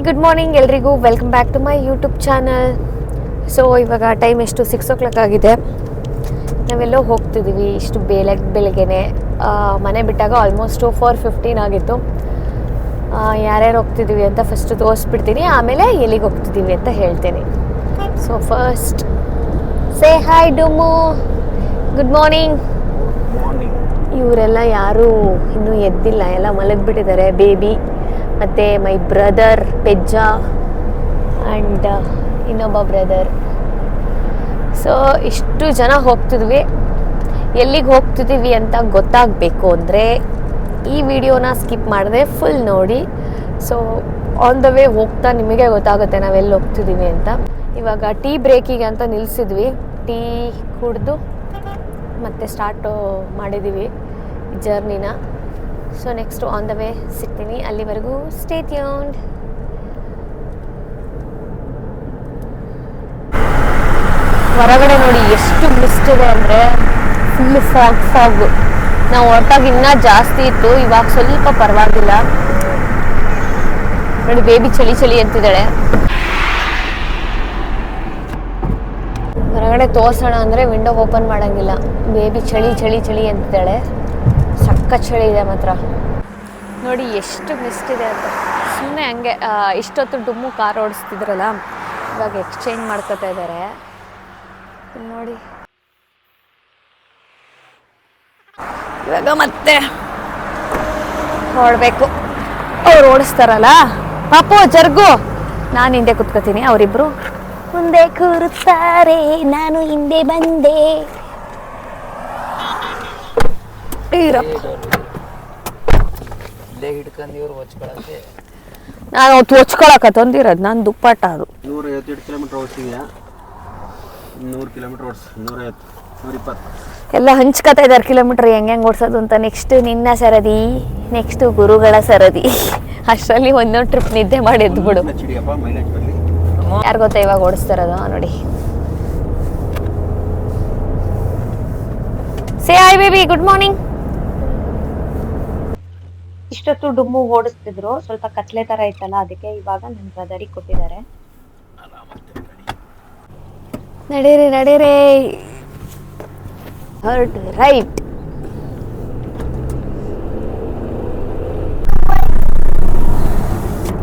Hi good morning ಎಲ್ರಿಗೂ. Welcome back to my YouTube channel so ಇವಾಗ time ಎಷ್ಟು? Six o'clock ಆಗಿದೆ. ನಾವೆಲ್ಲೋ ಹೋಗ್ತಿದ್ದೀವಿ ಇಷ್ಟು ಬೆಳಗ್ಗೆ ಬೆಳಗ್ಗೆನೆ. ಮನೆ ಬಿಟ್ಟಾಗ ಆಲ್ಮೋಸ್ಟು ಫೋರ್ ಫಿಫ್ಟೀನ್ ಆಗಿತ್ತು. ಯಾರ್ಯಾರು ಹೋಗ್ತಿದ್ದೀವಿ ಅಂತ ಫಸ್ಟು ತೋರಿಸ್ಬಿಡ್ತೀನಿ. ಆಮೇಲೆ ಎಲ್ಲಿಗೆ ಹೋಗ್ತಿದ್ದೀವಿ ಅಂತ ಹೇಳ್ತೀನಿ. So first say hi ಡುಮು good morning ಇವರೆಲ್ಲ ಯಾರೂ ಇನ್ನೂ ಎದ್ದಿಲ್ಲ ಎಲ್ಲ ಮಲಗಿಬಿಟ್ಟಿದ್ದಾರೆ ಬೇಬಿ ಮತ್ತು ಮೈ ಬ್ರದರ್ ಪೆಜ್ಜ ಆ್ಯಂಡ್ ಇನ್ನೊಬ್ಬ ಬ್ರದರ್ ಸೊ ಇಷ್ಟು ಜನ ಹೋಗ್ತಿದ್ವಿ. ಎಲ್ಲಿಗೆ ಹೋಗ್ತಿದ್ದೀವಿ ಅಂತ ಗೊತ್ತಾಗಬೇಕು ಅಂದರೆ ಈ ವಿಡಿಯೋನ ಸ್ಕಿಪ್ ಮಾಡಿದೆ ಫುಲ್ ನೋಡಿ. ಸೊ ಆನ್ ದ ವೇ ಹೋಗ್ತಾ ನಿಮಗೆ ಗೊತ್ತಾಗುತ್ತೆ ನಾವೆಲ್ಲಿ ಹೋಗ್ತಿದ್ದೀವಿ ಅಂತ. ಇವಾಗ ಟೀ ಬ್ರೇಕಿಗೆ ಅಂತ ನಿಲ್ಲಿಸಿದ್ವಿ ಟೀ ಕುಡಿದು ಮತ್ತೆ ಸ್ಟಾರ್ಟು ಮಾಡಿದ್ದೀವಿ ಜರ್ನಿನ so next on the way ಸಿಗ್ತೀನಿ ಅಲ್ಲಿವರೆಗೂ ಸ್ಟೇ ಟ್ಯೂನ್ಡ್ ಹೊರಗಡೆ ನೋಡಿ ಎಷ್ಟು ಇದೆ ಅಂದರೆ ಫುಲ್ ಫಾಗ್ ಫಾಗ್ ನಾವು ಹೊರಟಾಗ ಇನ್ನೂ ಜಾಸ್ತಿ ಇತ್ತು, ಇವಾಗ ಸ್ವಲ್ಪ ಪರವಾಗಿಲ್ಲ. ನೋಡಿ ಬೇಬಿ ಚಳಿ ಚಳಿ ಅಂತಿದ್ದಾಳೆ. ಹೊರಗಡೆ ತೋರ್ಸೋಣ ಅಂದರೆ ವಿಂಡೋ ಓಪನ್ ಮಾಡೋಂಗಿಲ್ಲ. ಬೇಬಿ ಚಳಿ ಚಳಿ ಚಳಿ ಅಂತಿದ್ದಾಳೆ. ಚಳಿ ಇದೆ ಮಾತ್ರ. ನೋಡಿ ಎಷ್ಟು ಮಿಸ್ಟ್ ಇದೆ ಅಂತ. ಸುಮ್ಮನೆ ಹಂಗೆ ಇಷ್ಟೊತ್ತು ಡುಮ್ಮು ಕಾರ್ ಓಡಿಸ್ತಿದ್ರಲ್ಲ, ಇವಾಗ ಎಕ್ಸ್ಚೇಂಜ್ ಮಾಡ್ಕೋತಾ ಇದ್ದಾರೆ ನೋಡಿ. ಇವಾಗ ಮತ್ತೆ ಹೊರಡ್ಬೇಕು ಅವ್ರು ಓಡಿಸ್ತಾರಲ್ಲ? ಪಾಪು, ಜರ್ಗು, ನಾನು ಹಿಂದೆ ಕುತ್ಕೋತೀನಿ. ಅವರಿಬ್ರು. ಮುಂದೆ ಕೂರುತ್ತಾರೆ, ನಾನು ಹಿಂದೆ ಬಂದೆ. ಈರಪ್ಪ ಇಲ್ಲೇ ಹಿಡ್ಕೊಂಡು ಇವ್ರು ಹೊಚ್ಕೊಳಕ್ಕೆ. ನಾನು ಅವತ್ತು ಹೊಚ್ಕೊಳಕ ತಂದಿರೋದು ನಾನು ದುಪ್ಪಟ್ಟ ಅದು. ನೂರ ಐವತ್ತೆರಡು ಕಿಲೋಮೀಟ್ರ್ ಓಡಿಸಿದ್ಯಾ? ನೂರು ಕಿಲೋಮೀಟ್ರ್ ಓಡಿಸ್ ನೂರೈವತ್ತು ನೂರಿಪ್ಪತ್ತು. ಎಲ್ಲ ಹಂಚ್ಕೊತಾ ಇದ್ದಾರೆ ಕಿಲೋಮೀಟ್ರ್ ಹೆಂಗೆ ಹೆಂಗೆ ಓಡಿಸೋದು ಅಂತ. ನೆಕ್ಸ್ಟ್ ನಿನ್ನ ಸರದಿ ನೆಕ್ಸ್ಟ್ ಗುರುಗಳ ಸರದಿ. ಅಷ್ಟರಲ್ಲಿ ಒಂದೊಂದು ಟ್ರಿಪ್ ನಿದ್ದೆ ಮಾಡಿ ಬಿಡು. ಚಿಡಿಯಪ್ಪ ಮೈಲೇಜ್ ಬರಲಿ ಯಾರು ಗೊತ್ತಾ ಇವಾಗ ಓಡಿಸ್ತಾರದು? ನೋಡಿ. Say hi baby good morning ಇಷ್ಟೊತ್ತು ಡುಮ್ಮು ಓಡಿಸ್ತಿದ್ರು. ಸ್ವಲ್ಪ ಕತ್ಲೆ ತರ ಇತ್ತಲ್ಲ ಅದಕ್ಕೆ ಇವಾಗ ನನ್ನ ಬ್ರದರಿಗೆ ಕೊಟ್ಟಿದ್ದಾರೆ. ನಡೀರಿ ನಡೀರಿ. ಹರ್ಟ್ ರೈಟ್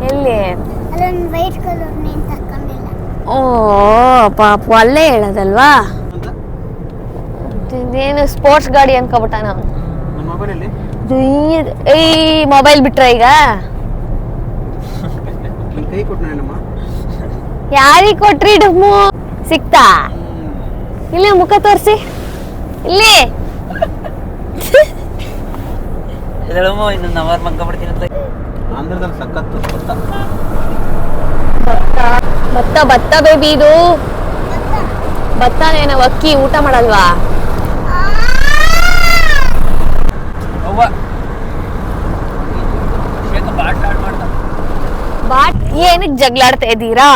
ಎಲ್ಲಿ? ಅಲ್ಲೊಂದು ವೈಟ್ ಕಲರ್ ತಕೊಂಡಿಲ್ಲ ಓ ಪಾಪ ಅಲ್ಲೇ ಹೇಳೋದಲ್ವಾ? ಇದೇನು ಸ್ಪೋರ್ಟ್ಸ್ ಗಾಡಿ ಅನ್ಕೊಬಿಟ್ಟ ನಾವು ನನ್ನ ಮೊಬೈಲಲ್ಲಿ ಏಯ್ ಮೊಬೈಲ್ ಬಿಟ್ರ ಈಗ? ಯಾರಿಗೆ ಕೊಟ್ರಿ ಡಮ್ಮು? ಸಿಕ್ತಾ? ಇಲ್ಲೇ ಮುಖ ತೋರಿಸಿ. ಇಲ್ಲಿ. ಭತ್ತ. ಭತ್ತ ಬೇಬಿ ಇದು ಭತ್ತ ಏನೋ ಅಕ್ಕಿ ಊಟ ಮಾಡಲ್ವಾ ಅವ್ವ ಶೇಖ ಬಾಟ್ ಆಡ್ ಮಾಡ್ದ ಬಾಟ್ ಏನಕ್ಕೆ ಜಗಳಾಡ್ತಾ ಇದ್ದೀರಾ?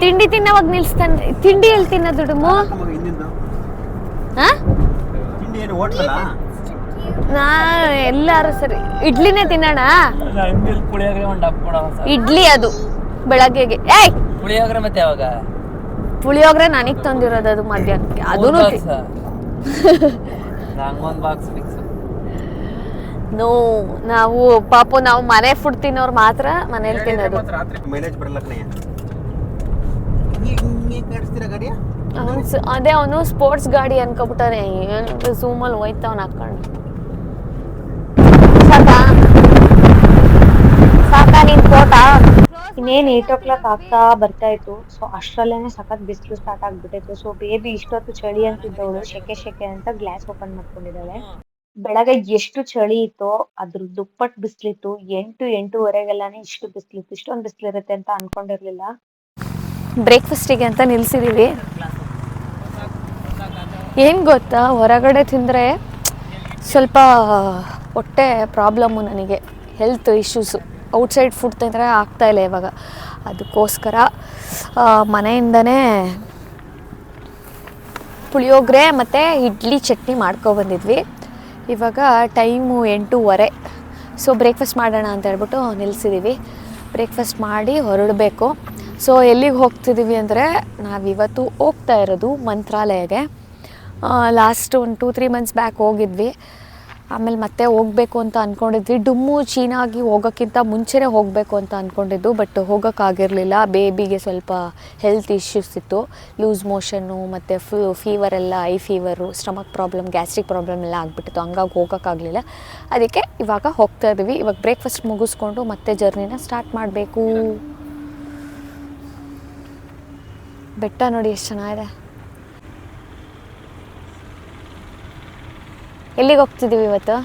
ತಿಂಡಿ ತಿನ್ನವಾಗ ನಿಲ್ಸ್ತಾನೆ. ತಿಂಡಿ ಎಲ್ಲಿ ತಿನ್ನೋದು ಡುಮ್ಮು ಮಗ ಹಾ ತಿಂಡಿ ಏನು ಓಡ್ಸಲ್ಲ ನಾ ಎಲ್ಲಾರು ಸರಿ. ಇಡ್ಲಿನೇ ತಿನ್ನೋಣ? ಇಡ್ಲಿ ಅದು ಬೆಳಗ್ಗೆಗೆ. ಏಯ್! ಪುಳಿಯೋಗರೆ ಮತ್ತೆ ಯಾವಾಗ? ಪುಳಿಯೋಗ್ರೆ ನನಗೆ ತಂದಿರೋದು ಅದು ಮಧ್ಯಾಹ್ನಕ್ಕೆ. ಅದೂ ನಂಗೊಂದು ಬಾಕ್ಸ್ ಫಿಕ್ಸ್ ನೋ ನಾವು ಪಾಪು ನಾವು ಮನೆ ಫುಡ್ ತಿನ್ನೋರು ಮಾತ್ರ ಮನೇಲಿ ತಿನ್ನೋದು. ಮೈಲೇಜ್ ಬರಲ್ಲ ಅದೇ ಅವನು ಸ್ಪೋರ್ಟ್ಸ್ ಗಾಡಿ ಅನ್ಕೊಬಿಟ್ಟಾನೆ. ಝೂಮಲ್ಲಿ ಹೋಯ್ತವನ್ ಹಾಕೊಂಡು ಸಾಕಾ? ಸಾಕಾ ನಿನ್ ಫೋಟ ಇನ್ನೇನು ಏಟ್ ಓ ಕ್ಲಾಕ್ ಆಗ್ತಾ ಬರ್ತಾ ಇತ್ತು. ಸೊ ಅಷ್ಟರಲ್ಲೇ ಸಖತ್ ಬಿಸಿಲು ಸ್ಟಾರ್ಟ್ ಆಗ್ಬಿಟ್ಟಿತ್ತು. ಸೊ ಬೇಬಿ ಇಷ್ಟೊತ್ತು ಚಳಿ ಅಂತಿದ್ದವಳು ಶೆಕೆ ಶೆಕೆ ಅಂತ ಗ್ಲಾಸ್ ಓಪನ್ ಮಾಡ್ಕೊಂಡಿದ್ದಾಳೆ. ಬೆಳಗ್ಗೆ ಎಷ್ಟು ಚಳಿ ಇತ್ತೋ ಅದ್ರ ದುಪ್ಪಟ್ ಬಿಸ್ಲಿತ್ತು, ಎಂಟು ಎಂಟೂವರೆಗೆಲ್ಲಾನೆ ಇಷ್ಟು ಬಿಸ್ಲಿತ್ತು, ಇಷ್ಟೊಂದು ಬಿಸ್ಲಿರುತ್ತೆ ಅಂತ ಅನ್ಕೊಂಡಿರ್ಲಿಲ್ಲ. ಬ್ರೇಕ್ಫಾಸ್ಟಿಗೆ ಅಂತ ನಿಲ್ಸಿದೀವಿ. ಏನ್ ಗೊತ್ತಾ, ಹೊರಗಡೆ ತಿಂದರೆ ಸ್ವಲ್ಪ ಹೊಟ್ಟೆ ಪ್ರಾಬ್ಲಮ್ಮು ನನಗೆ ಹೆಲ್ತ್ ಇಶ್ಯೂಸು ಔಟ್ಸೈಡ್ ಫುಡ್ ತಿಂದರೆ ಆಗ್ತಾ ಇಲ್ಲ ಇವಾಗ. ಅದಕ್ಕೋಸ್ಕರ ಮನೆಯಿಂದನೇ ಪುಳಿಯೋಗರೆ ಮತ್ತು ಇಡ್ಲಿ ಚಟ್ನಿ ಮಾಡ್ಕೊಬಂದಿದ್ವಿ ಇವಾಗ ಟೈಮು ಎಂಟೂವರೆ. ಸೊ ಬ್ರೇಕ್ಫಾಸ್ಟ್ ಮಾಡೋಣ ಅಂತ ಹೇಳ್ಬಿಟ್ಟು ನಿಲ್ಲಿಸಿದ್ದೀವಿ ಬ್ರೇಕ್ಫಾಸ್ಟ್ ಮಾಡಿ ಹೊರಡಬೇಕು. ಸೊ ಎಲ್ಲಿಗೆ ಹೋಗ್ತಿದ್ದೀವಿ ಅಂದರೆ ನಾವಿವತ್ತು ಹೋಗ್ತಾ ಇರೋದು ಮಂತ್ರಾಲಯಗೆ. ಲಾಸ್ಟ್ ಒಂದು ಟೂ ತ್ರೀ ಮಂತ್ಸ್ ಬ್ಯಾಕ್ ಹೋಗಿದ್ವಿ. ಆಮೇಲೆ ಮತ್ತೆ ಹೋಗಬೇಕು ಅಂತ ಅಂದ್ಕೊಂಡಿದ್ವಿ ಡುಮ್ಮು ಚೀನಾಗಿ ಹೋಗೋಕ್ಕಿಂತ ಮುಂಚೆನೇ ಹೋಗಬೇಕು ಅಂತ ಅಂದ್ಕೊಂಡಿದ್ದು ಬಟ್ ಹೋಗೋಕ್ಕಾಗಿರಲಿಲ್ಲ. ಬೇಬಿಗೆ ಸ್ವಲ್ಪ ಹೆಲ್ತ್ ಇಶ್ಯೂಸ್ ಇತ್ತು. ಲೂಸ್ ಮೋಷನ್ನು ಮತ್ತು ಫು ಫೀವರ್ ಎಲ್ಲ I fever stomach problem gastric problem ಎಲ್ಲ ಆಗಿಬಿಟ್ಟಿತ್ತು. ಹಂಗಾಗಿ ಹೋಗೋಕ್ಕಾಗಲಿಲ್ಲ. ಅದಕ್ಕೆ ಇವಾಗ ಹೋಗ್ತಾ ಇದ್ವಿ ಇವಾಗ ಬ್ರೇಕ್ಫಾಸ್ಟ್ ಮುಗಿಸ್ಕೊಂಡು ಮತ್ತೆ ಜರ್ನಿನ ಸ್ಟಾರ್ಟ್ ಮಾಡಬೇಕು. ಬೆಟ್ಟ ನೋಡಿ ಎಷ್ಟು ಚೆನ್ನಾಗಿದೆ. ಎಲ್ಲಿಗೆ ಹೋಗ್ತಿದ್ದೀವಿ ಇವತ್ತು?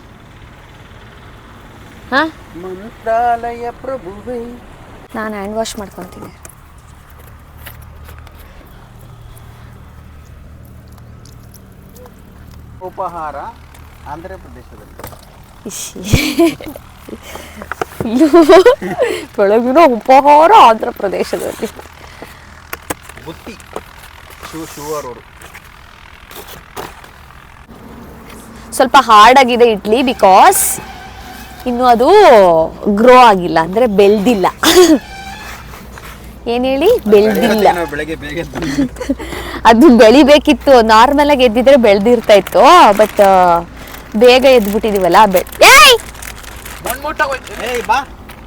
ಹಾಂ? ಮಂತ್ರಾಲಯ ಪ್ರಭುವೇ. ನಾನು ಹ್ಯಾಂಡ್ ವಾಶ್ ಮಾಡ್ಕೊತೀನಿ. ಉಪಹಾರ ಆಂಧ್ರ ಪ್ರದೇಶದಲ್ಲಿ. ಬೆಳಗಿನ ಉಪಹಾರ ಆಂಧ್ರ ಪ್ರದೇಶದಲ್ಲಿ. ಬುತ್ತಿ. ಶಿವ ಶಿವರವರು ಸ್ವಲ್ಪ ಹಾರ್ಡ್ ಆಗಿದೆ ಇಡ್ಲಿ ಬಿಕಾಸ್ ಇನ್ನು ಅದು ಗ್ರೋ ಆಗಿಲ್ಲ ಅಂದರೆ ಬೆಳೆದಿಲ್ಲ. ಏನು ಹೇಳಿ? ಬೆಳೆದಿಲ್ಲ. ಅದು ಬೆಳಿಬೇಕಿತ್ತು. ನಾರ್ಮಲ್ ಆಗಿ ಎದ್ದಿದ್ರೆ ಬೆಳೆದಿರ್ತಾ ಇತ್ತು. ಬಟ್ ಬೇಗ ಎದ್ಬಿಟ್ಟಿದೀವಲ್ಲ ಬೆ ಏಯ್! ಮಣ್ಣು ಮುಟ್ಟಾಗೋಯ್ತು ಏಯ್ ಬಾ.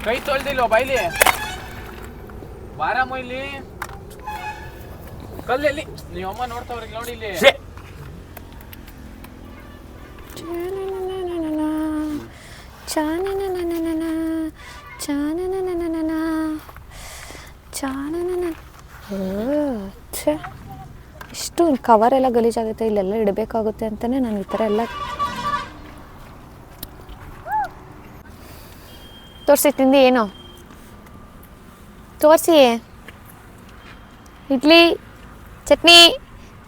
ಕೈ ತೊಳ್ದಿಲ್ವ ಬೈಲಿ ಬಾರಮ್ಮ ಇಲ್ಲಿ. ಕಲ್ಲೆಲ್ಲಿ ನೀವಮ್ಮ ನೋಡ್ತಾವ್ರಿಗೆ ನೋಡಿ ಇಲ್ಲಿ. ಇಷ್ಟು ಕವರ್ ಎಲ್ಲ ಗಲೀಜಾಗುತ್ತೆ, ಇಲ್ಲೆಲ್ಲ ಇಡಬೇಕಾಗುತ್ತೆ ಅಂತಲೇ ನಾನು ಈ ಥರ ಎಲ್ಲ ತೋರಿಸಿ ತಿಂದು ಏನು? ತೋರಿಸಿ. ಇಡ್ಲಿ, ಚಟ್ನಿ,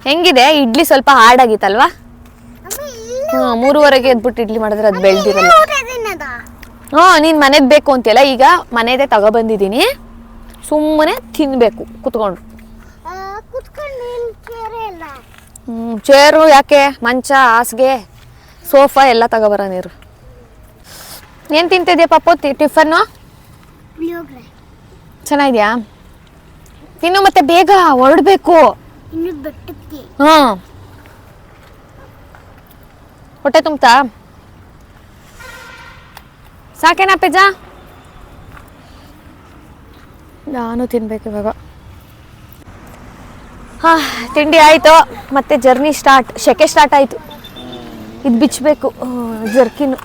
ಹೆಂಗಿದೆ? ಇಡ್ಲಿ ಸ್ವಲ್ಪ ಹಾರ್ಡ್ ಆಗಿತ್ತಲ್ವಾ? ಮೂರುವರೆಗೆ ಎದ್ಬಿಟ್ಟು ಇಡ್ಲಿ ಮಾಡಿದ್ರೆ ಅದು ಬೆಳ್ದಿರಲ್ಲ. ಹಾ ನೀನ್ ಮನೆದು ಬೇಕು ಅಂತೆಲ್ಲ ಈಗ ಮನೆದೇ ತಗೊಬಂದಿದ್ದೀನಿ. ಸುಮ್ಮನೆ ತಿನ್ಬೇಕು ಕುತ್ಕೊಂಡು. ಹ್ಮ್ ಚೇರೇ ಯಾಕೆ? ಮಂಚ ಹಾಸಿಗೆ ಸೋಫಾ ಎಲ್ಲ ತಗೋಬರ ನೀರು. ಏನು ತಿಂತಿದ್ಯಾ ಪಾಪು ಟಿಫನ್ ಟಿಫನ್ನು? ಚೆನ್ನಾಗಿದ್ಯಾ? ತಿನ್ನು ಮತ್ತೆ ಬೇಗ ಹೊರಡಬೇಕು. ಹಾಂ ಹೊಟ್ಟೆ ತುಂಬ್ತಾ? ಸಾಕೇನಾ ಪಿಜ್ಜಾ? ನಾನು ತಿನ್ಬೇಕು ಇವಾಗ. ಹಾ ತಿಂಡಿ ಆಯಿತು. ಮತ್ತೆ ಜರ್ನಿ ಸ್ಟಾರ್ಟ್. ಶೆಕೆ ಸ್ಟಾರ್ಟ್ ಆಯಿತು. ಇದು ಬಿಚ್ಚಬೇಕು ಜರ್ಕಿನು.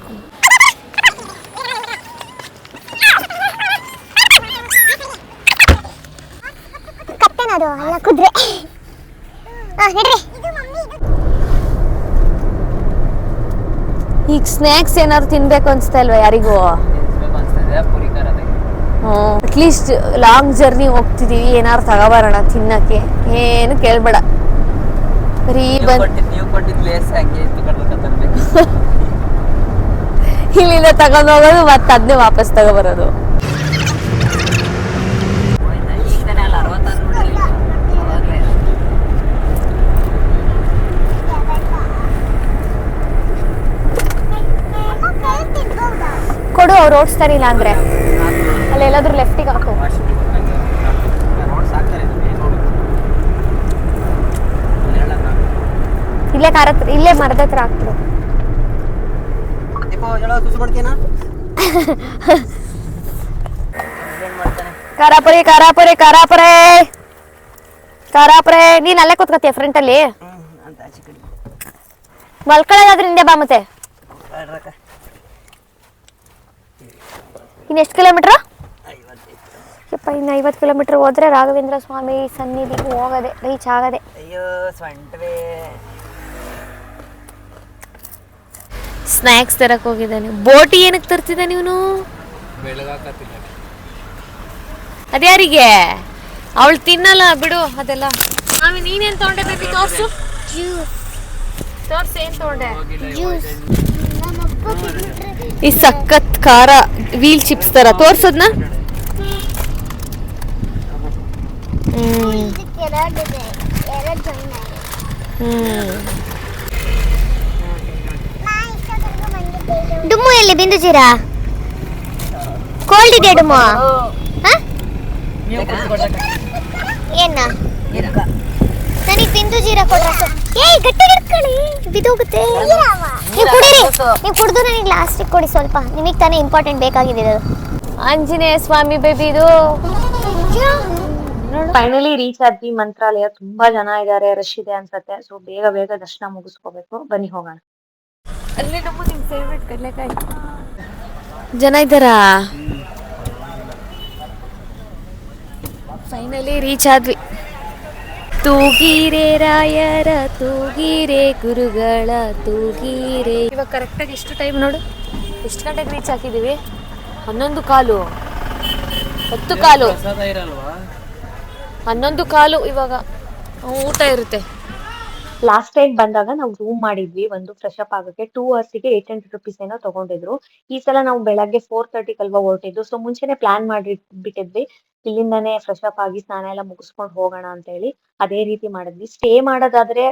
ಕುದ್ರೆ. ಈಗ ಸ್ನ್ಯಾಕ್ಸ್ ಏನಾದ್ರು ತಿನ್ಬೇಕು ಅನ್ಸ್ತಾ ಇಲ್ವಾ ಯಾರಿಗೂ? ಅಟ್ಲೀಸ್ಟ್ ಲಾಂಗ್ ಜರ್ನಿ ಹೋಗ್ತಿದೀವಿ ಏನಾದ್ರು ತಗೋಬರೋಣ ತಿನ್ನಕ್ಕೆ. ಏನು ಕೇಳ್ಬೇಡ. ಬರೀ ಇಲ್ಲಿಂದ ತಗೊಂಡೋಗೋದು ಮತ್ತೆ ಅದನ್ನೇ ವಾಪಸ್ ತಗೋಬರೋದು ಈಗ ತಾನೇ ಅಲ್ಲ ಅರವತ್ತಾರು ನೋಡಿಲ್ಲ ಅವಾಗಲೇ ಅಮ್ಮ ಕೈ ತಿನ್ಬೋದಾ ಕೊಡು ಅವ್ರು ಓಡಿಸ್ತಾರೆ ಇಲ್ಲ ಅಂದ್ರೆ? ಅಲ್ಲಿ ಎಲ್ಲಾದ್ರೂ ಲೆಫ್ಟಿಗೆ ಹಾಕು. ಇಲ್ಲೇ ಕಾರ ಇಲ್ಲೇ ಮರದ ಹತ್ರ ಹಾಕ್ಬಿಡು. ಕಾರಾಪುರಿ ಕಾರಾಪುರಿ ಕಾರಾಪುರೆ! ಕಾರಾಪುರೆ ನೀನ್ ಅಲ್ಲೇ ಕೂತ್ಕೋತೀಯ ಫ್ರಂಟ್ ಅಲ್ಲಿ? ಹ್ಮ್ ಅಂತ ಆಚೆ ಕಡೆ. ಮಲ್ಕೊಳ್ಳೋದಾದ್ರೆ ಹಿಂದೆ ಬಾ ಮತ್ತೆ. ಇನ್ನು ಎಷ್ಟು ಕಿಲೋಮೀಟ್ರ್? ಯಪ್ಪ ಇನ್ನು ಐವತ್ತು ಕಿಲೋಮೀಟ್ರ್ ಹೋದ್ರೆ ರಾಘವೇಂದ್ರ ಸ್ವಾಮಿ ಸನ್ನಿಧಿಗೆ ಹೋಗದೆ ರೀಚ್ ಆಗದೆ. ಅಯ್ಯೋ ಸೊಂಟವೇ ಸ್ನ್ಯಾಕ್ಸ್ ತರಕ್ ಹೋಗಿದ್ದಾನೆ ಬೋಟಿ ಏನಕ್ಕೆ ತರ್ತಿದ್ದಾನೆ ಇವನು ಅದ್ಯಾರಿಗೆ? ಅವಳು ತಿನ್ನಲ್ಲ ಬಿಡು ಅದೆಲ್ಲ. ಆಮೇಲೆ ನೀನೇನ್ ತೊಗೊಂಡೆ ಬೇಬಿ ತೋರ್ಸು. ಜ್ಯೂಸ್ ತೋರ್ಸು ಏನು ತೊಗೊಂಡೆ? ಈ ಸಖತ್ ಖಾರ ವೀಲ್ ಚಿಪ್ಸ್ ತರ ತೋರ್ಸೋದ್ನ? ಹ್ಮ್. ಇದಕ್ಕೆ ಎರಡಿದೆ ಎರಡು ಜನ ಹ್ಮ್ ನಾ ಇಷ್ಟೊಂದು ಡುಮ್ಮು ಎಲ್ಲಿ ಬಿಂದು ಜೀರಾ? ಕೋಲ್ಡ್ ಇದೆ ಡುಮ್ಮು? ಹಾ? ಏನ? ನನಗೆ ಬಿಂದು ಜೀರಾ ಕೊಡ್ರ. ಏಯ್ ಗಟ್ಟಿ ಹಿಡ್ಕೊಳ್ಳಿ. ಬಿದೋಗುತ್ತೆ ನೀವು ಕುಡೀರಿ. ನೀವು ಕುಡಿದು ನನಗೆ ಲಾಸ್ಟಿಗೆ ಕೊಡಿ ಸ್ವಲ್ಪ. ನಿಮಗೆ ತಾನೇ ಇಂಪಾರ್ಟೆಂಟ್ ಬೇಕಾಗಿದೆ ಅದು ಆಂಜನೇಯ ಸ್ವಾಮಿ ಬೇಬಿ ಇದು. ಫೈನಲಿ ರೀಚ್ ಆದ್ವಿ ಮಂತ್ರಾಲಯ. ತುಂಬಾ ಜನ ಇದಾರೆ. ರಶ್ ಇದೆ ಅನ್ಸತ್ತೆ. ಸೊ ಬೇಗ ಬೇಗ ದರ್ಶನ ಮುಗಿಸ್ಕೋಬೇಕು. ಬನ್ನಿ ಹೋಗೋಣ. ಅಲ್ಲಿ ನಮ್ಮ ನಿಮ್ ಫೇವ್ರೆಟ್ ಕಡ್ಲೆಕಾಯಿ. ಜನ ಇದ್ದಾರಾ? ಫೈನಲಿ ರೀಚ್ ಆದ್ವಿ. ತೂಗಿರೆ ರಾಯರ, ತೂಗಿರೆ ಗುರುಗಳ, ತೂಗಿರೆ. ಇವಾಗ ಕರೆಕ್ಟಾಗಿ ಎಷ್ಟು ಟೈಮ್ ನೋಡು? ಎಷ್ಟು ಗಂಟೆಗೆ ರೀಚ್ ಹಾಕಿದೀವಿ? ಹನ್ನೊಂದು ಕಾಲು. ಹತ್ತು ಕಾಲು. ಹನ್ನೊಂದು ಕಾಲು ಇವಾಗ. ಊಟ ಇರುತ್ತೆ. ಲಾಸ್ಟ್ ಟೈಮ್ ಬಂದಾಗ ನಾವು ರೂಮ್ ಮಾಡಿದ್ವಿ, ಒಂದು ಫ್ರೆಶ್ ಅಪ್ ಆಗಕ್ಕೆ ಟೂ ಅವರ್ಸ್ಗೆ ಏಟ್ ಹಂಡ್ರೆಡ್ ರುಪೀಸ್ ಏನೋ ತಗೊಂಡಿದ್ರು. ಈ ಸಲ ನಾವು ಬೆಳಗ್ಗೆ ಫೋರ್ ತರ್ಟಿ ಅಲ್ವಾ ಹೊರಟಿದ್ದು ಸೊ ಮುಂಚೆನೆ ಪ್ಲಾನ್ ಮಾಡಿ ಬಿಟ್ಟಿದ್ವಿ ಇಲ್ಲಿಂದಾನೇ ಫ್ರೆಶ್ ಅಪ್ ಆಗಿ ಸ್ನಾನ ಎಲ್ಲ ಮುಗಿಸ್ಕೊಂಡು ಹೋಗೋಣ ಅಂತ ಹೇಳಿ ಅದೇ ರೀತಿ ಮಾಡಿದ್ವಿ. ಸ್ಟೇ ಮಾಡೋದಾದ್ರೆ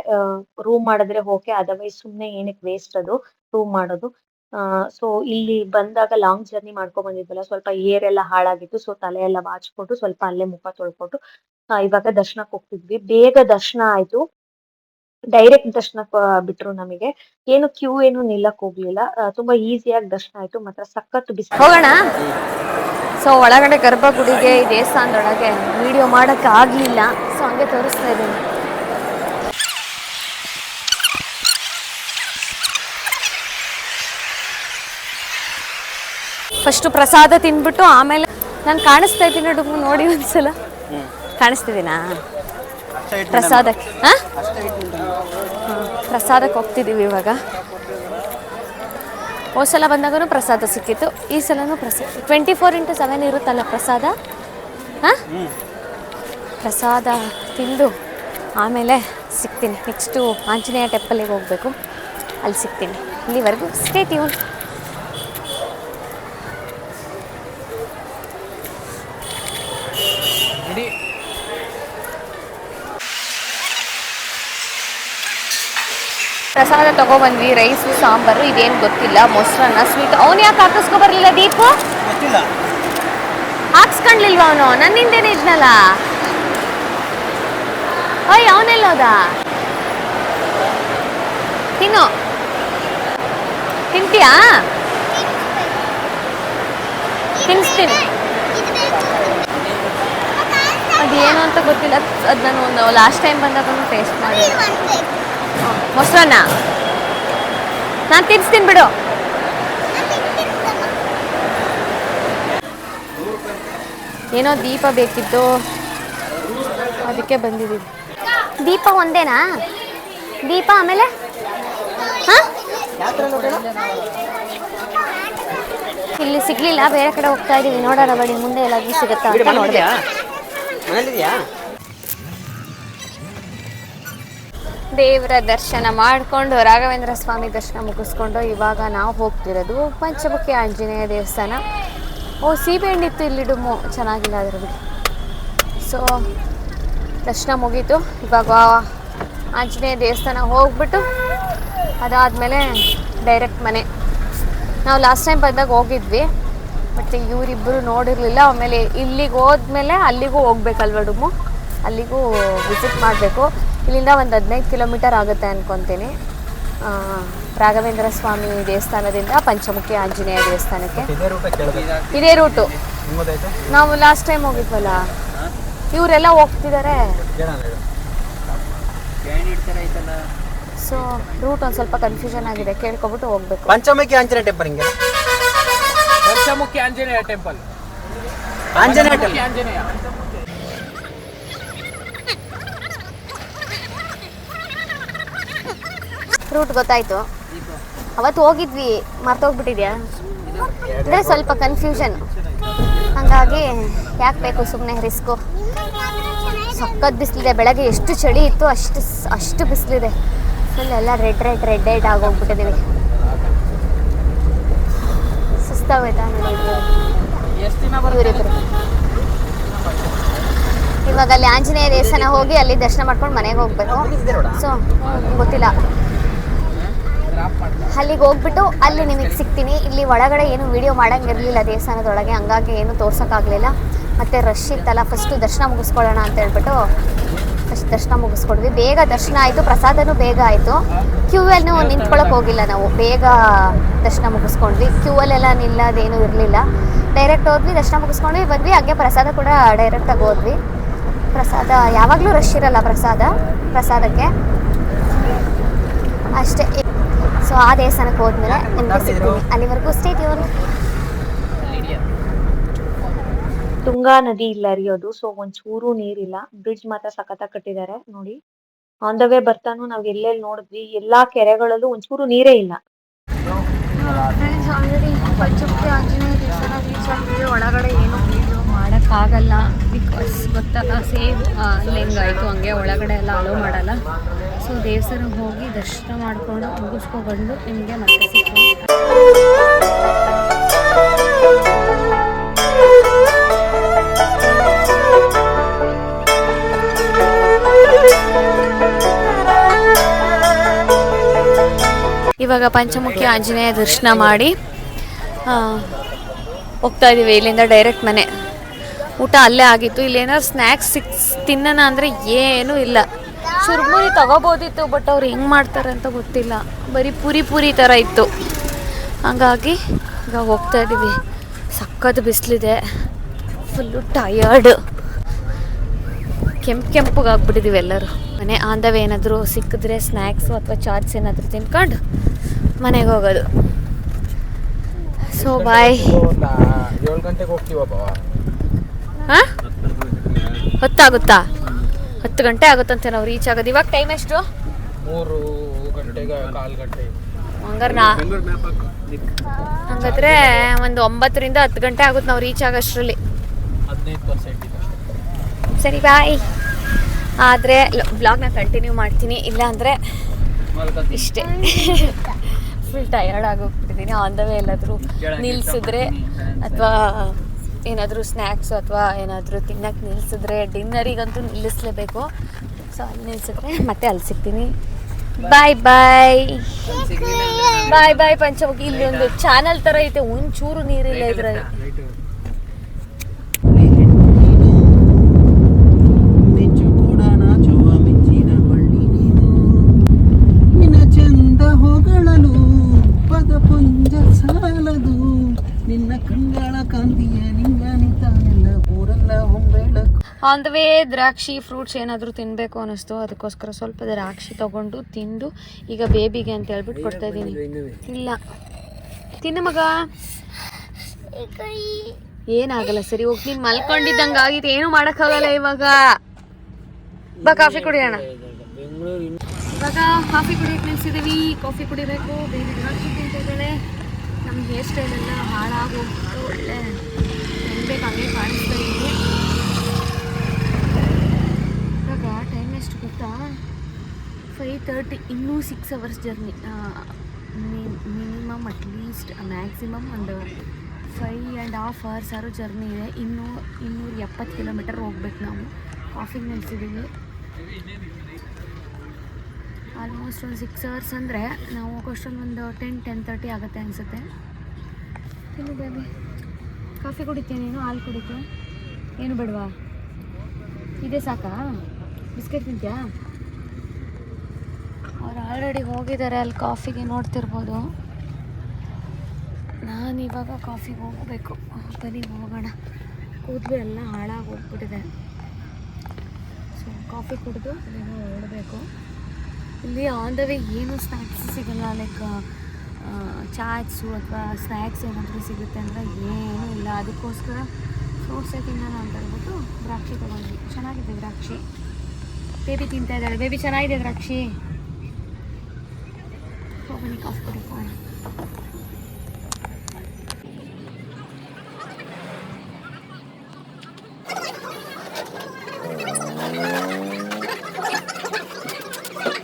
ರೂಮ್ ಮಾಡಿದ್ರೆ ಓಕೆ ಅದರ್ವೈಸ್ ಸುಮ್ನೆ ಏನಕ್ಕೆ ವೇಸ್ಟ್ ಅದು ರೂಮ್ ಮಾಡೋದು. ಸೊ ಇಲ್ಲಿ ಬಂದಾಗ ಲಾಂಗ್ ಜರ್ನಿ ಮಾಡ್ಕೊಂಡ್ ಬಂದಿದ್ವಲ್ಲ, ಸ್ವಲ್ಪ ಏರ್ ಎಲ್ಲ ಹಾಳಾಗಿತ್ತು ಸೊ ತಲೆ ಎಲ್ಲ ಬಾಚ್ಕೊಂಡು ಸ್ವಲ್ಪ ಅಲ್ಲೇ ಮುಖ ತೊಳ್ಕೊಂಡು ಇವಾಗ ದರ್ಶನಕ್ಕೆ ಹೋಗ್ತಿದ್ವಿ. ಬೇಗ ದರ್ಶನ ಆಯ್ತು. ಡೈರೆಕ್ಟ್ ದರ್ಶನ ಬಿಟ್ರು ನಮಗೆ. ಏನು ಕ್ಯೂ ಏನು ನಿಲ್ಲಕ್ ಹೋಗ್ಲಿಲ್ಲ. ತುಂಬಾ ಈಸಿಯಾಗಿ ದರ್ಶನ ಆಯ್ತು. ಮಾತ್ರ ಸಖತ್ ಬಿಸಿ ಹೋಗೋಣ. ಸೊ ಒಳಗಡೆ ಗರ್ಭಗುಡಿಗೆ ಈ ದೇವಸ್ಥಾನದೊಳಗೆ ವಿಡಿಯೋ ಮಾಡಕ್ ಆಗ್ಲಿಲ್ಲ. ಸೊ ಹಂಗೆ ತೋರಿಸ್ತಾ ಇದ್ದೀನಿ. ಫಸ್ಟ್ ಪ್ರಸಾದ ತಿಂದ್ಬಿಟ್ಟು ಆಮೇಲೆ ನಾನು ಕಾಣಿಸ್ತಾ ಇದ್ದೀನಿ ಹುಡುಗ ನೋಡಿ ಒಂದ್ಸಲ. ಕಾಣಿಸ್ತಿದ್ದೀನಾ? ಪ್ರಸಾದಕ್ಕೆ ಹಾಂ ಪ್ರಸಾದಕ್ಕೆ ಹೋಗ್ತಿದ್ದೀವಿ ಇವಾಗ. ಹೋದ ಸಲ ಬಂದಾಗೂ ಪ್ರಸಾದ ಸಿಕ್ಕಿತ್ತು. ಈ ಸಲನೂ ಪ್ರಸಾದ ಟ್ವೆಂಟಿ ಫೋರ್ ಇಂಟು ಸೆವೆನ್ ಇರುತ್ತಲ್ಲ ಪ್ರಸಾದ? ಹಾಂ? ಪ್ರಸಾದ ತಿಂದು ಆಮೇಲೆ ಸಿಗ್ತೀನಿ. ನೆಕ್ಸ್ಟು ಆಂಜನೇಯ ಟೆಂಪಲಿಗೆ ಹೋಗಬೇಕು. ಅಲ್ಲಿ ಸಿಗ್ತೀನಿ. ಇಲ್ಲಿವರೆಗೂ ಸ್ಟೇ ಟ್ಯೂನ್ ಪ್ರಸಾದ ತಗೊಬಂದ್ವಿ ರೈಸು ಸಾಂಬಾರು ಇದೇನು ಗೊತ್ತಿಲ್ಲ ಮೊಸರನ್ನ ಸ್ವೀಟ್ ಅವ್ನು ಯಾಕೆ ಹಾಕಿಸ್ಕೊ ಬರಲಿಲ್ಲ ದೀಪು? ಹಾಕ್ಸ್ಕೊಂಡ್ಲಿಲ್ವ ಅವನು? ನನ್ನಿಂದೇನೆ ಇದ್ನಲ್ಲ? ಓಯ್ ಅವನೆಲ್ಲೋದ ತಿನ್ನು. ತಿಂತೀಯಾ? ತಿನ್ಸ್ತೀನಿ. ಅದೇನು ಅಂತ ಗೊತ್ತಿಲ್ಲ. ಅದು ನಾನು ಒಂದು ಲಾಸ್ಟ್ ಟೈಮ್ ಬಂದಾಗ ಟೇಸ್ಟ್ ಮಾಡಿ ಮೊಸರನ್ನ. ನಾನು ತಿನ್ಸ್ತೀನಿ ಬಿಡು. ಏನೋ ದೀಪ ಬೇಕಿತ್ತು. ಅದಕ್ಕೆ ಬಂದಿದ್ದೀವಿ ದೀಪ ಒಂದೇನಾ? ದೀಪ ಆಮೇಲೆ? ಇಲ್ಲಿ ಸಿಗ್ಲಿಲ್ಲ, ಬೇರೆ ಕಡೆ ಹೋಗ್ತಾ ಇದೀವಿ ನೋಡೋಣ ಬಡಿ ಮುಂದೆ ಎಲ್ಲಾದ್ರೂ ಸಿಗುತ್ತಾ ಅಂತ ನೋಡ್ಬೇಕು. ದೇವರ ದರ್ಶನ ಮಾಡಿಕೊಂಡು ರಾಘವೇಂದ್ರ ಸ್ವಾಮಿ ದರ್ಶನ ಮುಗಿಸ್ಕೊಂಡು ಇವಾಗ ನಾವು ಹೋಗ್ತಿರೋದು ಪಂಚಮುಖಿ ಆಂಜನೇಯ ದೇವಸ್ಥಾನ. ಓ, ಸೀಬೆಹಣ್ಣು ಹಣ್ಣಿತ್ತು ಇಲ್ಲಿ ಡುಮ್ಮು ಚೆನ್ನಾಗಿಲ್ಲ ಅದ್ರ ಬಿಡಿ ಸೊ ದರ್ಶನ ಮುಗೀತು. ಇವಾಗ ಆಂಜನೇಯ ದೇವಸ್ಥಾನ ಹೋಗ್ಬಿಟ್ಟು ಅದಾದಮೇಲೆ ಡೈರೆಕ್ಟ್ ಮನೆ. ನಾವು ಲಾಸ್ಟ್ ಟೈಮ್ ಬಂದಾಗ ಹೋಗಿದ್ವಿ. ಬಟ್ ಇವರಿಬ್ಬರು ನೋಡಿರಲಿಲ್ಲ. ಆಮೇಲೆ ಇಲ್ಲಿಗೆ ಹೋದ್ಮೇಲೆ ಅಲ್ಲಿಗೂ ಹೋಗ್ಬೇಕಲ್ವ ಡುಮು? ಅಲ್ಲಿಗೂ ವಿಸಿಟ್ ಮಾಡಬೇಕು. ಇಲ್ಲಿಂದ ಒಂದು ಹದಿನೈದು ಕಿಲೋಮೀಟರ್ ಆಗುತ್ತೆ ಅನ್ಕೊತೀನಿ. ಆ, ರಾಘವೇಂದ್ರ ಸ್ವಾಮಿ ದೇವಸ್ಥಾನದಿಂದ ಪಂಚಮುಖಿ ಆಂಜನೇಯ ದೇವಸ್ಥಾನಕ್ಕೆ. ಇದೇ ರೂಟ ಇದೇ ರೂಟು. ನಿಮ್ಮದಾಯ್ತಾ ನಾವು ಲಾಸ್ಟ್ ಟೈಮ್ ಹೋಗಿದ್ವಲ್ಲ? ಇವರೆಲ್ಲ ಹೋಗ್ತಿದ್ದಾರೆ ಸೊ ರೂಟ್ ಒಂದು ಸ್ವಲ್ಪ ಕನ್ಫ್ಯೂಷನ್ ಆಗಿದೆ. ಕೇಳ್ಕೊಬಿಟ್ಟು ಹೋಗ್ಬೇಕು. ಪಂಚಮುಖಿ ಆಂಜನೇಯ ಟೆಂಪಲ್ ಹಿಂಗೆ? Panchamukhi Anjaneya temple Anjaneya temple Anjaneya. Route ಗೊತ್ತಾಯ್ತು. ಅವತ್ತು ಹೋಗಿದ್ವಿ, ಮರ್ತೋಗ್ಬಿಟ್ಟಿದ್ಯಾ? ಅಂದರೆ ಸ್ವಲ್ಪ ಕನ್ಫ್ಯೂಷನ್ ಹಾಗಾಗಿ ಯಾಕೆ ಬೇಕು ಸುಮ್ಮನೆ ರಿಸ್ಕು? ಸಕ್ಕತ್ ಬಿಸಿಲಿದೆ, ಬೆಳಗ್ಗೆ ಎಷ್ಟು ಚಳಿ ಇತ್ತು, ಅಷ್ಟು ಅಷ್ಟು ಬಿಸಿಲಿದೆ. ಫುಲ್ ಎಲ್ಲ ರೆಡ್ ರೆಡ್ ರೆಡ್ ರೆಡ್ ಆಗೋಗ್ಬಿಟ್ಟಿದ್ದೀವಿ ಇವಾಗ ಅಲ್ಲಿ ಆಂಜನೇಯ ದೇವಸ್ಥಾನ ಹೋಗಿ ಅಲ್ಲಿ ದರ್ಶನ ಮಾಡ್ಕೊಂಡು ಮನೆಗೆ ಹೋಗ್ಬೇಕು. ಸೊ ಗೊತ್ತಿಲ್ಲ. ಅಲ್ಲಿಗೆ ಹೋಗ್ಬಿಟ್ಟು ಅಲ್ಲಿ ನಿಮಗೆ ಸಿಗ್ತೀನಿ. ಇಲ್ಲಿ ಒಳಗಡೆ ಏನು ವಿಡಿಯೋ ಮಾಡಂಗಿರಲಿಲ್ಲ ದೇವಸ್ಥಾನದೊಳಗೆ, ಹಂಗಾಗಿ ಏನು ತೋರ್ಸೋಕ್ಕಾಗಲಿಲ್ಲ. ಮತ್ತು ರಶ್ ಇತ್ತಲ್ಲ ಫಸ್ಟು ದರ್ಶನ ಮುಗಿಸ್ಕೊಳ್ಳೋಣ ಅಂತ ಹೇಳ್ಬಿಟ್ಟು ಫಸ್ಟ್ ದರ್ಶನ ಮುಗಿಸ್ಕೊಂಡ್ವಿ ಬೇಗ ದರ್ಶನ ಆಯಿತು, ಪ್ರಸಾದನೂ ಬೇಗ ಆಯಿತು. ಕ್ಯೂ ಅಲ್ಲಿ ನಿಂತ್ಕೊಳ್ಳೋಕೆ ಹೋಗಿಲ್ಲ ನಾವು. ಬೇಗ ದರ್ಶನ ಮುಗಿಸ್ಕೊಂಡ್ವಿ. ಕ್ಯೂ ಅಲ್ಲೆಲ್ಲ ನಿಲ್ಲೋದೇನೂ ಇರಲಿಲ್ಲ. ಡೈರೆಕ್ಟ್ ಹೋದ್ವಿ, ದರ್ಶನ ಮುಗಿಸ್ಕೊಂಡ್ವಿ, ಬಂದ್ವಿ. ಹಾಗೆ ಪ್ರಸಾದ ಕೂಡ ಡೈರೆಕ್ಟಾಗಿ ಹೋದ್ವಿ. ಪ್ರಸಾದ, ಯಾವಾಗಲೂ ರಶ್ ಇರಲ್ಲ ಪ್ರಸಾದ, ಪ್ರಸಾದಕ್ಕೆ. ಅಷ್ಟೇ. ಸೊ ಆ ದೇವಸ್ಥಾನಕ್ಕೆ ಹೋದ್ಮೇಲೆ ನಿಮಗೆ ಸಿಗ್ತೀನಿ ಅಲ್ಲಿವರೆಗೂ ಸ್ಟೇಟ್ ಇವರು ತುಂಗಾ ನದಿ ಇಲ್ಲ ಹರಿಯೋದು ಸೊ ಒಂಚೂರು ನೀರಿಲ್ಲ. ಬ್ರಿಡ್ಜ್ ಮಾತ್ರ ಸಖತ್ತಾಗಿ ಕಟ್ಟಿದ್ದಾರೆ ನೋಡಿ. ಆನ್ ದ ವೇ ಬರ್ತಾನು ನಾವ್ ಎಲ್ಲೆಲ್ಲಿ ನೋಡಿದ್ವಿ ಎಲ್ಲಾ ಕೆರೆಗಳಲ್ಲೂ ಒಂಚೂರು ನೀರೇ ಇಲ್ಲ. ಫ್ರೆಂಡ್ಸ್ ಆಲ್ರೆಡಿ ಪಂಚಮುಖಿ ಆಂಜನೇಯ ದೇವಸ್ಥಾನ ರೀಚ್ ಆಗಿದ್ದೀವಿ ಒಳಗಡೆ ಏನು ಮಾಡೋಕ್ಕಾಗಲ್ಲ ಬಿಕಾಸ್ ಗೊತ್ತಾ ಸೇಮ್ ಹೆಂಗಾಯಿತು, ಹಂಗೆ ಒಳಗಡೆ ಎಲ್ಲ ಅಲೋ ಮಾಡಲ್ಲ. ಸೊ ದೇವಸ್ಥಾನಕ್ಕೆ ಹೋಗಿ ದರ್ಶನ ಮಾಡಿಕೊಂಡು ಮುಗಿಸ್ಕೊಬಂದು ನಿಮಗೆ ಮತ್ತೆ ಸಿಗ್ತೀನಿ. ಇವಾಗ ಪಂಚಮುಖಿ ಆಂಜನೇಯ ದರ್ಶನ ಮಾಡಿ ಹೋಗ್ತಾ ಇದ್ದೀವಿ ಇಲ್ಲಿಂದ ಡೈರೆಕ್ಟ್ ಮನೆ. ಊಟ ಅಲ್ಲೇ ಆಗಿತ್ತು. ಇಲ್ಲಿ ಏನಾದ್ರು ಸ್ನ್ಯಾಕ್ಸ್ ಸಿಕ್ ತಿನ್ನೋಣ ಅಂದರೆ ಏನೂ ಇಲ್ಲ. ಚುರ್ಮುರಿ ತಗೋಬೋದಿತ್ತು ಬಟ್ ಅವ್ರು ಹೆಂಗೆ ಮಾಡ್ತಾರೆ ಅಂತ ಗೊತ್ತಿಲ್ಲ. ಬರೀ ಪುರಿ ಪುರಿ ಥರ ಇತ್ತು. ಹಂಗಾಗಿ ಈಗ ಹೋಗ್ತಾ ಇದ್ದೀವಿ ಸಖತ್ ಬಿಸಿಲಿದೆ. ಫುಲ್ಲು ಟಯರ್ಡ್ ಕೆಂಪು ಕೆಂಪಗಾಗ್ಬಿಟ್ಟಿದ್ದೀವಿ ಎಲ್ಲರೂ. ಮನೆ ಆಂದವ ಏನಾದರೂ ಸಿಕ್ಕಿದ್ರೆ ಸ್ನ್ಯಾಕ್ಸು ಅಥವಾ ಚಾಟ್ಸ್ ಏನಾದರೂ ತಿನ್ಕೊಂಡು ಮನೆಗೆ ಹೋಗೋದು. ಸೊ ಬಾಯ್ ಏಳು ಗಂಟೆಗೆ ಹೋಗ್ತೀವಪ್ಪ ಹಾಂ? ಹೊತ್ತಾಗುತ್ತಾ? ಹತ್ತು ಗಂಟೆ ಆಗುತ್ತಂತೆ ನಾವು ರೀಚ್ ಆಗೋದು. ಇವಾಗ ಟೈಮ್ ಎಷ್ಟು ಮೂರು ಗಂಟೆಗೆ ಕಾಲು ಗಂಟೆ. ಹಂಗಾರೆ ಹಂಗಾದ್ರೆ ಒಂದು ಒಂಬತ್ತರಿಂದ ಹತ್ತು ಗಂಟೆ ಆಗುತ್ತೆ ನಾವು ರೀಚ್ ಆಗೋಷ್ಟರಲ್ಲಿ. ಸರಿ ಬಾಯ್ ಆದರೆ ಬ್ಲಾಗ್ನ ಕಂಟಿನ್ಯೂ ಮಾಡ್ತೀನಿ. ಇಲ್ಲ ಅಂದರೆ ಇಷ್ಟೇ. ಫುಲ್ ಟಯರ್ಡ್ ಆಗೋಗ್ಬಿಟ್ಟಿದ್ದೀನಿ ಆನ್ ದ ವೇ ಎಲ್ಲಾದರೂ ನಿಲ್ಲಿಸಿದ್ರೆ ಅಥವಾ ಏನಾದರೂ ಸ್ನ್ಯಾಕ್ಸು ಅಥವಾ ಏನಾದರೂ ತಿನ್ನಕ್ಕೆ ನಿಲ್ಲಿಸಿದ್ರೆ ಡಿನ್ನರಿಗಂತೂ ನಿಲ್ಲಿಸಲೇಬೇಕು. ಸೊ ಅಲ್ಲಿ ನಿಲ್ಲಿಸಿದ್ರೆ ಮತ್ತೆ ಅಲ್ಲಿ ಸಿಗ್ತೀನಿ. ಬಾಯ್ ಬಾಯ್ ಬಾಯ್ ಬಾಯ್ ಪಂಚಮುಖಿ. ಇಲ್ಲಿ ಒಂದು ಚಾನಲ್ ಥರ ಐತೆ. ಒಂಚೂರು ನೀರಿಲ್ಲ ಇದ್ರಲ್ಲಿ. ಆನ್ ದ ವೇ ದ್ರಾಕ್ಷಿ ಫ್ರೂಟ್ಸ್ ಏನಾದರೂ ತಿನ್ನಬೇಕು ಅನ್ನಿಸ್ತು. ಅದಕ್ಕೋಸ್ಕರ ಸ್ವಲ್ಪ ದ್ರಾಕ್ಷಿ ತಗೊಂಡು ತಿಂದು ಈಗ ಬೇಬಿಗೆ ಅಂತ ಹೇಳ್ಬಿಟ್ಟು ಕೊಡ್ತಾ ಇದ್ದೀನಿ. ಇಲ್ಲ. ತಿನ್ನು ಮಗ. ಏನಾಗಲ್ಲ ಸರಿ ಹೋಗಿ ನೀನು ಮಲ್ಕೊಂಡಿದ್ದಂಗೆ ಆಗಿತ್ತು ಏನು ಮಾಡೋಕ್ಕಾಗಲ್ಲ ಇವಾಗ. ಬಾ ಕಾಫಿ ಕುಡಿಯೋಣ. ಇವಾಗ ಕಾಫಿ ಕುಡಿಯೋಕ್ಕೆ ನಿಲ್ಸಿದ್ದೀವಿ ಕಾಫಿ ಕುಡಿಬೇಕು. ಬೇರೆ ದ್ರಾಕ್ಷಿ ತಿಂತಿದ್ದಾಳೆ ನಮ್ಮ ಹೇರ್ ಸ್ಟೈಲ್ ಎಲ್ಲ ಹಾಳಾಗೋಗ್ಬಿಟ್ಟು ಒಳ್ಳೆ ಹೆಂಗೆ ಹಂಗೆ ಕಾಣಿಸ್ತಾ ಇದ್ದೀವಿ ಇವಾಗ ಟೈಮ್ ಎಷ್ಟು ಗೊತ್ತಾ? ಫೈವ್ ತರ್ಟಿ ಇನ್ನೂ six hours journey minimum at least maximum ಒಂದು ಫೈವ್ ಆ್ಯಂಡ್ ಹಾಫ್ ಅವರ್ಸ್ ಆರು ಜರ್ನಿ ಇದೆ. ಇನ್ನೂ ಇನ್ನೂರ ಎಪ್ಪತ್ತು ಕಿಲೋಮೀಟರ್ ಹೋಗ್ಬೇಕು ನಾವು. ಕಾಫಿಗೆ ನಿಲ್ಸಿದ್ದೀವಿ ಆಲ್ಮೋಸ್ಟ್ ಒಂದು ಸಿಕ್ಸ್ ಅವರ್ಸ್ ಅಂದರೆ ನಾವು ಹೋಗೋಷ್ಟೊಂದು ಒಂದು ಟೆನ್ ಟೆನ್ ತರ್ಟಿ ಆಗುತ್ತೆ ಅನಿಸುತ್ತೆ. ತಿನ್ನು ಬೇಬಿ ಕಾಫಿ ಕುಡಿತೀಯ ನೀನು? ಹಾಲು ಕುಡಿತೀಯ? ಏನು ಬಿಡುವ? ಇದೇ ಸಾಕಾ? ಬಿಸ್ಕೆಟ್ ತಿಂತೀಯಾ? ಅವ್ರು ಆಲ್ರೆಡಿ ಹೋಗಿದ್ದಾರೆ ಅಲ್ಲಿ ಕಾಫಿಗೆ ನೋಡ್ತಿರ್ಬೋದು. ನಾನು ಇವಾಗ ಕಾಫಿಗೆ ಹೋಗಬೇಕು. ಬನ್ನಿ ಹೋಗೋಣ. ಕೂದಲು ಎಲ್ಲ ಹಾಳಾಗಿ ಹೋಗ್ಬಿಟ್ಟಿದೆ ಸೊ ಕಾಫಿ ಕುಡಿದು ಅಲ್ಲಿಗೆ ಹೊರಡಬೇಕು ಇಲ್ಲಿ ಆನ್ ದ ವೇ ಏನು ಸ್ನ್ಯಾಕ್ಸ್ ಸಿಗಲ್ಲ ಲೈಕ್ ಚಾಟ್ಸು ಅಥವಾ ಸ್ನ್ಯಾಕ್ಸ್ ಏನಾದರೂ ಸಿಗುತ್ತೆ ಅಂದರೆ ಏನೂ ಇಲ್ಲ. ಅದಕ್ಕೋಸ್ಕರ ಫ್ರೂಟ್ಸೇ ತಿನ್ನೋಣ ಅಂತ ಹೇಳ್ಬಿಟ್ಟು ದ್ರಾಕ್ಷಿ ತೊಗೊಂಡ್ವಿ. ಚೆನ್ನಾಗಿದೆ ದ್ರಾಕ್ಷಿ. ಬೇಬಿ ತಿಂತಾ ಇದ್ದಾಳೆ ಬೇಬಿ ಚೆನ್ನಾಗಿದೆ ದ್ರಾಕ್ಷಿ. ಹೋಗಿ ಕಾಫಿ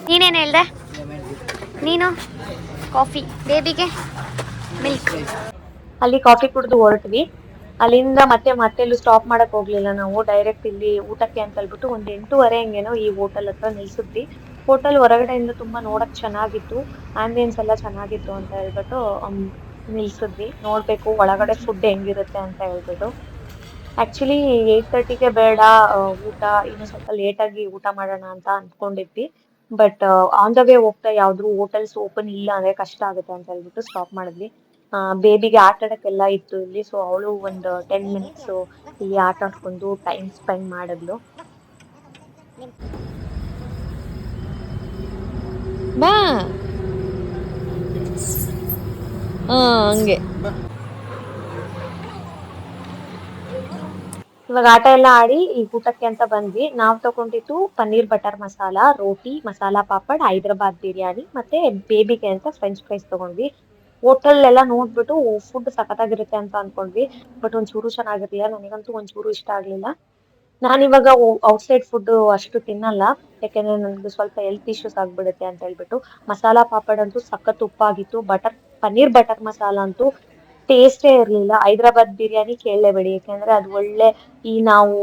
ನೀನೇನು ಹೇಳ್ದೆ? ನೀನು? ಕಾಫಿ, ಬೇಬಿಗೆ? ಮಿಲ್ಕ್. ಅಲ್ಲಿ ಕಾಫಿ ಕುಡಿದು ಹೊರಟ್ವಿ. ಅಲ್ಲಿಂದ ಮತ್ತೆ ಮತ್ತೆಲ್ಲೂ ಸ್ಟಾಪ್ ಮಾಡಕ್ ಹೋಗ್ಲಿಲ್ಲ ನಾವು. ಡೈರೆಕ್ಟ್ ಇಲ್ಲಿ ಊಟಕ್ಕೆ ಅಂತ ಹೇಳ್ಬಿಟ್ಟು ಒಂದ್ ಎಂಟೂವರೆ ಹಂಗೇನೋ ಈ ಹೋಟೆಲ್ ಹತ್ರ ನಿಲ್ಸಿದ್ವಿ. ಹೋಟೆಲ್ ಹೊರಗಡೆಯಿಂದ ತುಂಬಾ ನೋಡಕ್ ಚೆನ್ನಾಗಿತ್ತು. ಆಂಬಿಯನ್ಸ್ ಎಲ್ಲ ಚೆನ್ನಾಗಿತ್ತು ಅಂತ ಹೇಳ್ಬಿಟ್ಟು ನಿಲ್ಸಿದ್ವಿ. ನೋಡ್ಬೇಕು ಒಳಗಡೆ ಫುಡ್ ಹೆಂಗಿರುತ್ತೆ ಅಂತ ಹೇಳ್ಬಿಟ್ಟು. ಆಕ್ಚುಲಿ ಏಟ್ ತರ್ಟಿಗೆ ಬೇಡ ಊಟ. ಇನ್ನು ಸ್ವಲ್ಪ ಲೇಟಾಗಿ ಊಟ ಮಾಡೋಣ ಅಂತ ಅನ್ಕೊಂಡಿದ್ವಿ. ಬಟ್ ಆನ್ ದ ವೇ ಹೋಗ್ತಾ ಯಾವ್ದು ಹೋಟೆಲ್ಸ್ ಓಪನ್ ಇಲ್ಲ ಅಂದ್ರೆ ಕಷ್ಟ ಆಗುತ್ತೆ ಅಂತ ಹೇಳ್ಬಿಟ್ಟು ಸ್ಟಾಪ್ ಮಾಡಿದ್ವಿ. ಬೇಬಿಗೆ ಆಟ ಆಡಕ್ಕೆಲ್ಲ ಇತ್ತು ಇಲ್ಲಿ. ಸೊ ಅವಳು ಒಂದು ಟೆನ್ ಮಿನಿಟ್ಸ್ ಇಲ್ಲಿ ಆಟ ಆಡ್ಕೊಂಡು ಟೈಮ್ ಸ್ಪೆಂಡ್ ಮಾಡಿದ್ಲು. ಬಾ. ಹಂಗೆ. ಇವಾಗ ಆಟ ಎಲ್ಲ ಆಡಿ ಈ ಊಟಕ್ಕೆ ಅಂತ ಬಂದ್ವಿ. ನಾವ್ ತಗೊಂಡಿದ್ದು ಪನ್ನೀರ್ ಬಟರ್ ಮಸಾಲ ರೋಟಿ ಮಸಾಲಾ ಪಾಪಡ್ ಹೈದ್ರಾಬಾದ್ ಬಿರಿಯಾನಿ ಮತ್ತೆ ಬೇಬಿಗೆ ಅಂತ ಫ್ರೆಂಚ್ ಫ್ರೈಸ್ ತಗೊಂಡ್ವಿ. ಹೋಟೆಲ್ ಎಲ್ಲ ನೋಡ್ಬಿಟ್ಟು ಫುಡ್ ಸಖತ್ತಾಗಿರುತ್ತೆ ಅಂತ ಅನ್ಕೊಂಡ್ವಿ. ಬಟ್ ಒಂಚೂರು ಚೆನ್ನಾಗಿರ್ಲಿಲ್ಲ. ನನಗಂತೂ ಒಂಚೂರು ಇಷ್ಟ ಆಗ್ಲಿಲ್ಲ. ನಾನಿವಾಗ ಔಟ್ಸೈಡ್ ಫುಡ್ ಅಷ್ಟು ತಿನ್ನಲ್ಲ. ಯಾಕೆಂದ್ರೆ ನನಗೆ ಸ್ವಲ್ಪ ಹೆಲ್ತ್ ಇಶ್ಯೂಸ್ ಆಗ್ಬಿಡುತ್ತೆ ಅಂತ ಹೇಳ್ಬಿಟ್ಟು. ಮಸಾಲಾ ಪಾಪಡ್ ಅಂತೂ ಸಖತ್ ಉಪ್ಪಾಗಿತ್ತು. ಬಟರ್, ಪನ್ನೀರ್ ಬಟರ್ ಮಸಾಲ ಅಂತೂ ಟೇಸ್ಟೇ ಇರಲಿಲ್ಲ. ಹೈದ್ರಾಬಾದ್ ಬಿರಿಯಾನಿ ಕೇಳಲೇಬೇಡಿ. ಯಾಕೆಂದ್ರೆ ಅದು ಒಳ್ಳೆ ಈ ನಾವು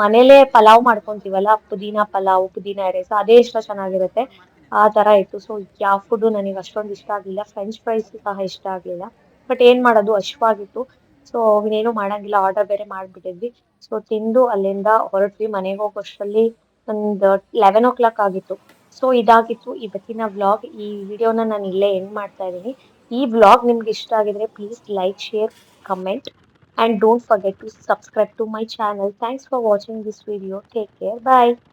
ಮನೇಲೆ ಪಲಾವ್ ಮಾಡ್ಕೊಂತೀವಲ್ಲ, ಪುದೀನ ಪಲಾವ್, ಪುದೀನಾ ರೈಸ್ ಅದೇ ಇಷ್ಟ ಚೆನ್ನಾಗಿರುತ್ತೆ. ಆ ತರ ಇತ್ತು. ಸೊ ಯಾವ ಫುಡ್ ನನಗೆ ಅಷ್ಟೊಂದು ಇಷ್ಟ ಆಗಲಿಲ್ಲ. ಫ್ರೆಂಚ್ ಫ್ರೈಸ್ ಸಹ ಇಷ್ಟ ಆಗಲಿಲ್ಲ. ಬಟ್ ಏನ್ ಮಾಡೋದು? ಹಶ್ವಾಗಿತ್ತು ಸೊ ಇನ್ನೇನು ಮಾಡಂಗಿಲ್ಲ. ಆರ್ಡರ್ ಬೇರೆ ಮಾಡಿಬಿಟ್ಟಿದ್ವಿ. ಸೊ ತಿಂದು ಅಲ್ಲಿಂದ ಹೊರಟ್ವಿ. ಮನೆಗೆ ಹೋಗೋಷ್ಟರಲ್ಲಿ ಒಂದು ಲೆವೆನ್ ಓ ಕ್ಲಾಕ್ ಆಗಿತ್ತು. ಸೊ ಇದಾಗಿತ್ತು. ಇವತ್ತಿನ ವ್ಲಾಗ್ ಈ ವಿಡಿಯೋನ ನಾನು ಇಲ್ಲೇ ಎಂಡ್ ಮಾಡ್ತಾ ಇದ್ದೀನಿ. ಈ ವ್ಲಾಗ್ ನಿಮ್ಗೆ ಇಷ್ಟ ಆಗಿದ್ರೆ please like share comment and don't forget to subscribe to my channel thanks for watching this video take care Bye.